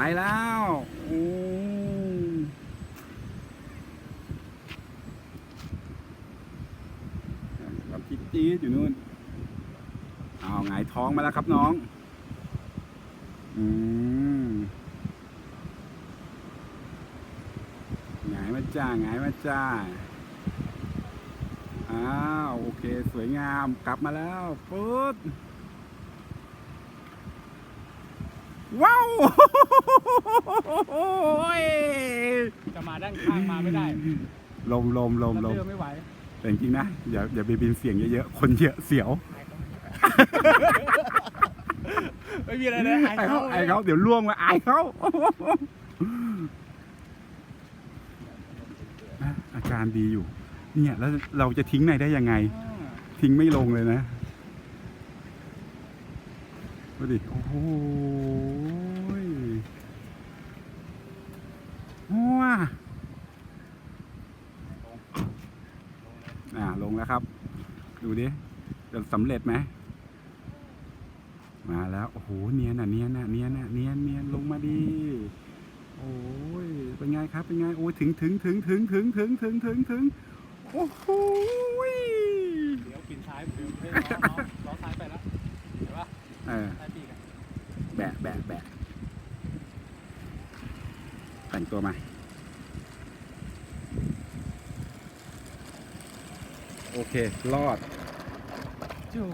ไปแล้วกับจิ๊ดจี๊ดอยู่นู่น เอาหงายท้องมาแล้วครับน้อง อืมหงายมาจ้าหงายมาจ้า อ้าว โอเค สวยงาม กลับมาแล้วปุ๊ดว้าว จะมาด้านข้างมาไม่ได้ลมลมลมลมเรือไม่ไหวแต่จริงๆนะอย่าอย่าไปบินเสียงเยอะๆคนเยอะเสียวไม่มีอะไรเลยไอ้เขาไอ้เขาเดี๋ยวล่วงมาไอ้เขาอะอาการดีอยู่ เนี่ยแล้วเราจะทิ้งในได้ยังไง ทิ้งไม่ลงเลยนะดูดิโอ้โหยว้า อ่าลงแล้วครับ ดูดิจะสำเร็จไหมมาแล้วโอ้โหเนียนอะเนียนอะเนียนอะเนียนเนียนลงมาดีโอ้ยเป็นไงครับเป็นไงโอ้ยถึงถึงถึงถึงถึงถึงถึงถึงถึงโอ้โหยเดี๋ยวปินซ้ายเดี๋ยวเฮ้ยล้อล้อล้อซ้ายไปแล้วเห็นปะเออซ้ายปีกอะแบะแบะแบะแต่งตัวมา โอเค รอดจู